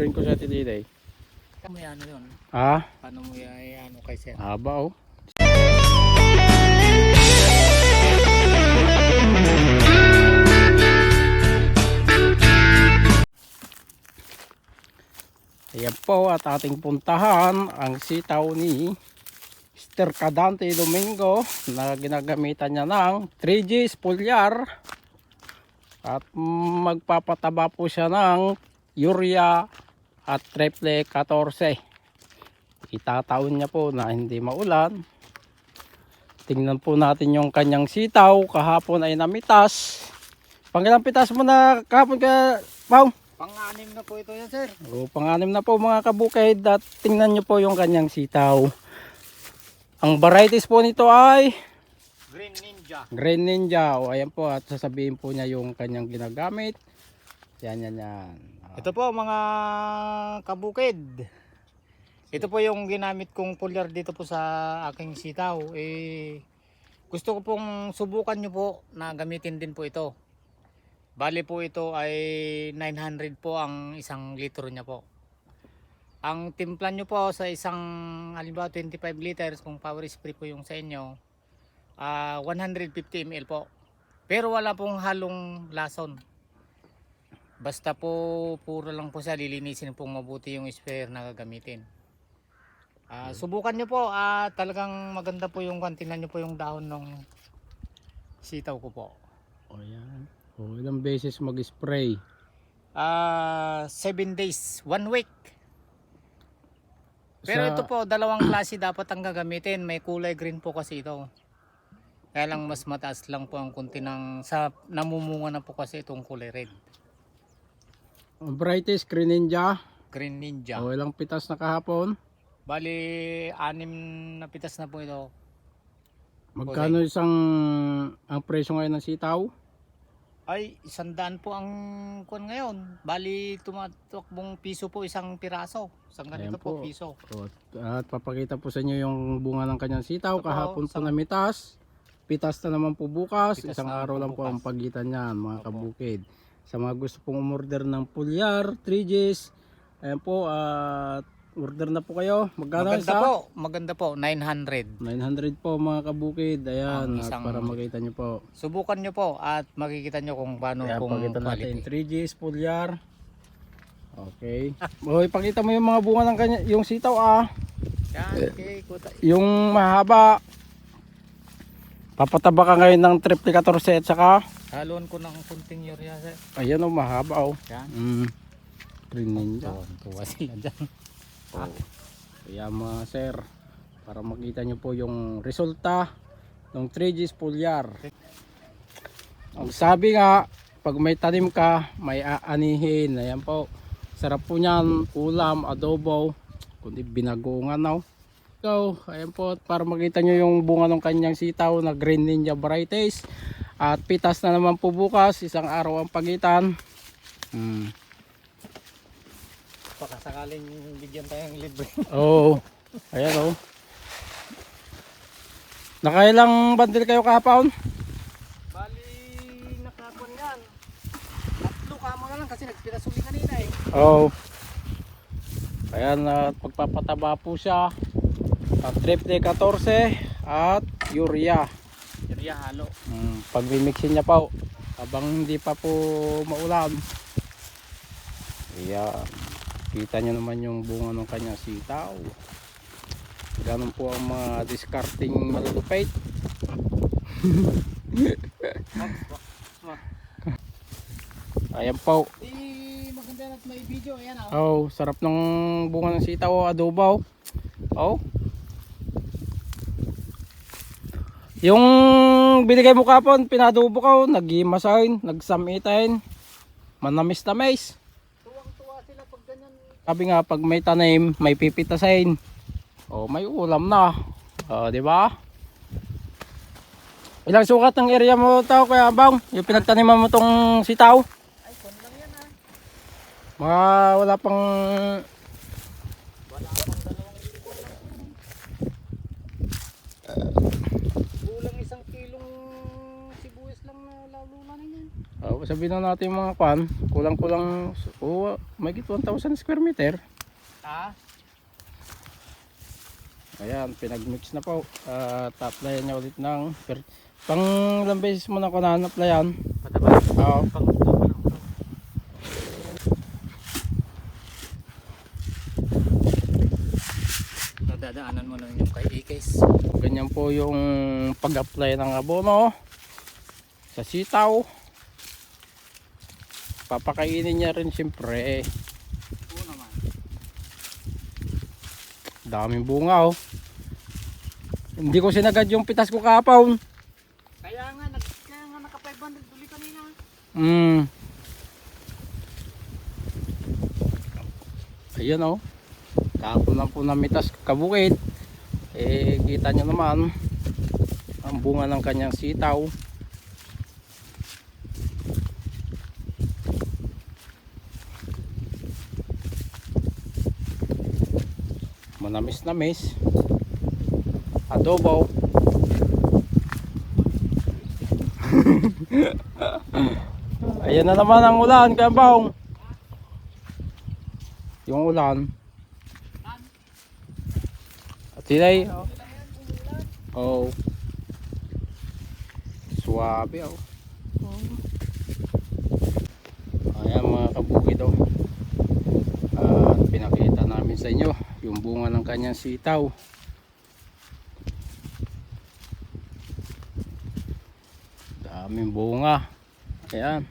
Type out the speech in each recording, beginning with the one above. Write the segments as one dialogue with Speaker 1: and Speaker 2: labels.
Speaker 1: Friend ko sa titiday.
Speaker 2: Paano mo ano yun?
Speaker 1: Ah,
Speaker 2: Paano mo yan ano kay sir?
Speaker 1: haba oh. Ayan po at ating puntahan ang sitaw ni Mr. Cadante Domingo na ginagamitan niya ng 3G spoiler at magpapataba po siya ng urea at triple 14 itataon niya po na hindi maulan tingnan po natin yung kanyang sitaw kahapon ay namitas pangilang pitas mo na kahapon ka Pao?
Speaker 2: Pang-anim na po ito yan sir.
Speaker 1: O, panganim na po mga kabukid at tingnan nyo po yung kanyang sitaw. Ang varieties po nito ay
Speaker 2: Green Ninja.
Speaker 1: Green Ninja. O, ayan po at sasabihin po niya yung kanyang ginagamit. Yan, yan, yan.
Speaker 2: Ito po mga kabukid. Ito po yung ginamit kong pulyar dito po sa aking sitaw. Eh, gusto ko pong subukan nyo po na gamitin din po ito. Bali po ito ay 900 po ang isang litro niya po. Ang timpla nyo po sa isang halimbawa 25 liters kung power spray po yung sa inyo ah 150 ml po. Pero wala pong halong lason. Basta po puro lang po siya lilinisin po mabuti yung sprayer na gagamitin. Ah, subukan nyo po ah talagang maganda po yung kantinan nyo po yung dahon ng sitaw ko po.
Speaker 1: O, yan. O, ilang beses mag-spray.
Speaker 2: Ah, 7 days, 1 week. Pero
Speaker 1: Sa-
Speaker 2: ito po, dalawang klase dapat ang gagamitin. May kulay green po kasi ito. Kaya lang mas mataas lang po ang kunti ng sa namumunga na po kasi itong kulay red.
Speaker 1: Brightest Green Ninja.
Speaker 2: Green Ninja.
Speaker 1: O, ilang pitas na kahapon.
Speaker 2: Bali, anim na pitas na po ito.
Speaker 1: Magkano isang ang presyo ngayon ng sitaw?
Speaker 2: Ay, isandaan po ang kuan ngayon. Bali, tumatakbong piso po isang piraso. Isang
Speaker 1: Ayan
Speaker 2: ganito po.
Speaker 1: po.
Speaker 2: piso.
Speaker 1: O, at papakita po sa inyo yung bunga ng kanyang sitaw.
Speaker 2: Ito po,
Speaker 1: Kahapon po
Speaker 2: sa-
Speaker 1: namitas. Pitas na naman po bukas.
Speaker 2: Pitas
Speaker 1: Isang
Speaker 2: na
Speaker 1: araw
Speaker 2: po
Speaker 1: lang po ang pagitan niyan mga
Speaker 2: Opo.
Speaker 1: kabukid. Sa mga gusto pong umorder ng pulyar, 3Gs, ayan po, at order na po kayo. Magkano
Speaker 2: Maganda
Speaker 1: isa?
Speaker 2: po. Maganda po. 900.
Speaker 1: 900 po mga kabukid. Ayan,
Speaker 2: Ang isang-
Speaker 1: para makita nyo po.
Speaker 2: Subukan nyo po at makikita nyo kung paano
Speaker 1: Ayan,
Speaker 2: kung
Speaker 1: pakita natin.
Speaker 2: quality.
Speaker 1: 3Gs pulyar. Okay. Boy, pakita mo yung mga bunga ng kanya, yung sitaw ah.
Speaker 2: Yan, okay, kuta.
Speaker 1: Yung mahaba. Papataba ka ngayon ng 14 at saka
Speaker 2: Haluan ko ng kunting urea sir.
Speaker 1: ayan oh mahaba oh.
Speaker 2: Yan.
Speaker 1: Mm. Green ninja.
Speaker 2: Tuwan, tuwa sila dyan.
Speaker 1: Oh. Kaya mga sir, para makita nyo po yung resulta ng 3G foliar. Ang sabi nga, pag may tanim ka, may aanihin. Ayan po. Sarap po niyan, ulam, adobo, kundi binagoongan no. So, ayan po, para makita nyo yung bunga ng kanyang sitaw na Green Ninja varieties. At pitas na naman po bukas, isang araw ang pagitan. Hmm.
Speaker 2: Baka sakaling bigyan tayong libre.
Speaker 1: Oo. Oh, ayan oh. Nakailang bandil kayo kahapon?
Speaker 2: Bali, nakapon yan. Tatlo kamo na lang kasi nagpirasuli kanina eh.
Speaker 1: Oo. Oh. Ayan at pagpapataba po siya. At triple 14 at urea.
Speaker 2: Urea halo.
Speaker 1: Mm, pag-mixin niya pa habang hindi pa po maulan. Ayan. Kita nyo naman yung bunga ng kanya sitaw. Ganun po ang mga discarding malulupit. Ayan po.
Speaker 2: Eh, maganda at may video. Ayan ah.
Speaker 1: Oh, sarap ng bunga ng sitaw o adobo. Oh. Yung binigay mo kapon, pinadubo ko, nag-imasahin, nagsamitain. Manamis-tamis.
Speaker 2: Tuwang-tuwa sila pag ganyan.
Speaker 1: Sabi nga pag may tanim, may pipitasin. Oh, may ulam na. Oh, di ba? Ilang sukat ng area mo tao kaya bang? Yung pinagtaniman mo tong sitaw?
Speaker 2: Ay, lang yan ah.
Speaker 1: Mga wala pang
Speaker 2: Wala akong dalawang libo lang. Kulang isang kilong sibuyas lang na lalo na yan.
Speaker 1: oh, O, sabihin na natin mga kwan, kulang-kulang, oh, may 1,000 square meter.
Speaker 2: Ah,
Speaker 1: Ayan, pinag-mix na po. At applyan niya ulit ng, per, pang ilang beses mo na ko na applyan.
Speaker 2: pataba.
Speaker 1: Oo.
Speaker 2: Pang Nadadaanan mo lang yung kay Ikes.
Speaker 1: Ganyan po yung pag-apply ng abono sa sitaw. Papakainin niya rin siyempre.
Speaker 2: Oo naman.
Speaker 1: Daming bunga oh. Hindi ko sinagad yung pitas ko kapon.
Speaker 2: Kaya nga, nag, kaya nga naka 500 tuli kanina.
Speaker 1: Hmm. Ayan oh. Kapon lang po namitas kabukid. Eh kita nyo naman ang bunga ng kanyang sitaw. Manamis-namis. Adobo. Ayan na naman ang ulan, Kambong. Yung ulan. At silay. Oh. Suwabe oh. Ayan mga kabukid oh. Sa inyo yung bunga ng kanyang sitaw. Daming bunga. Ayan.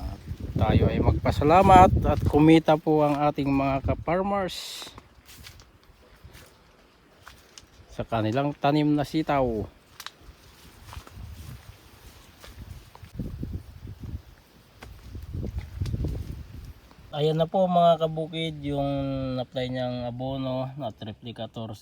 Speaker 1: At tayo ay magpasalamat at kumita po ang ating mga ka-farmers sa kanilang tanim na sitaw. Ayan na po mga kabukid yung apply niyang abono na triplicator.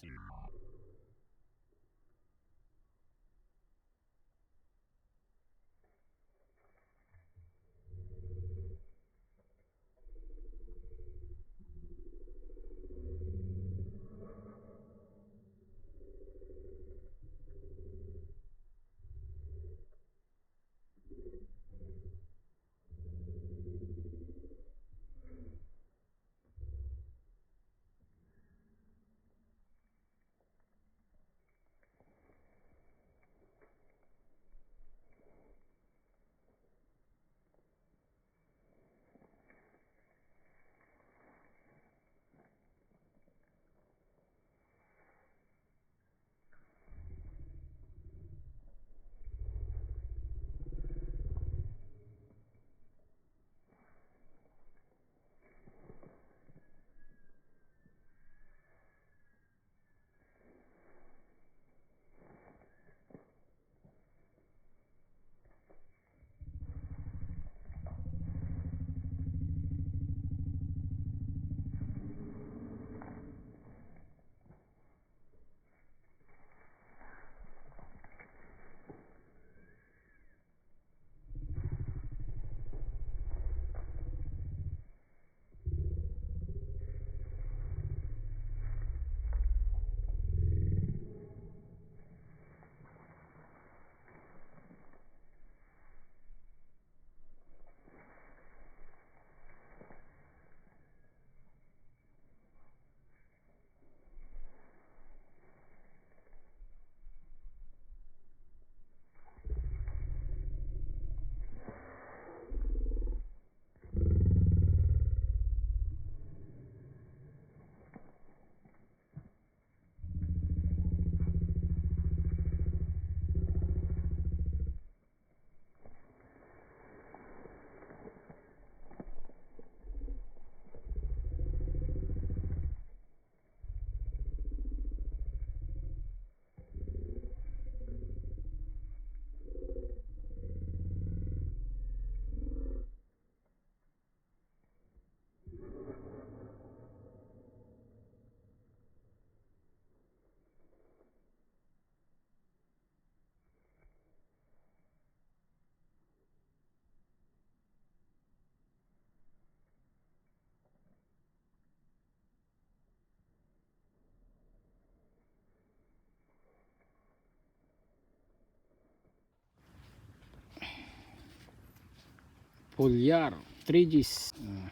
Speaker 1: Pulyar. 3Gs. Uh,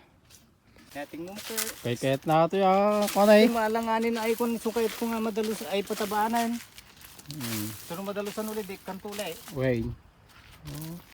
Speaker 2: mo sir.
Speaker 1: kay kahit na ito yung kanay.
Speaker 2: Ay, malanganin ay kung sukait ko nga madalos ay patabaanan.
Speaker 1: Hmm.
Speaker 2: Pero madalusan ulit, di kantulay.
Speaker 1: Wayne.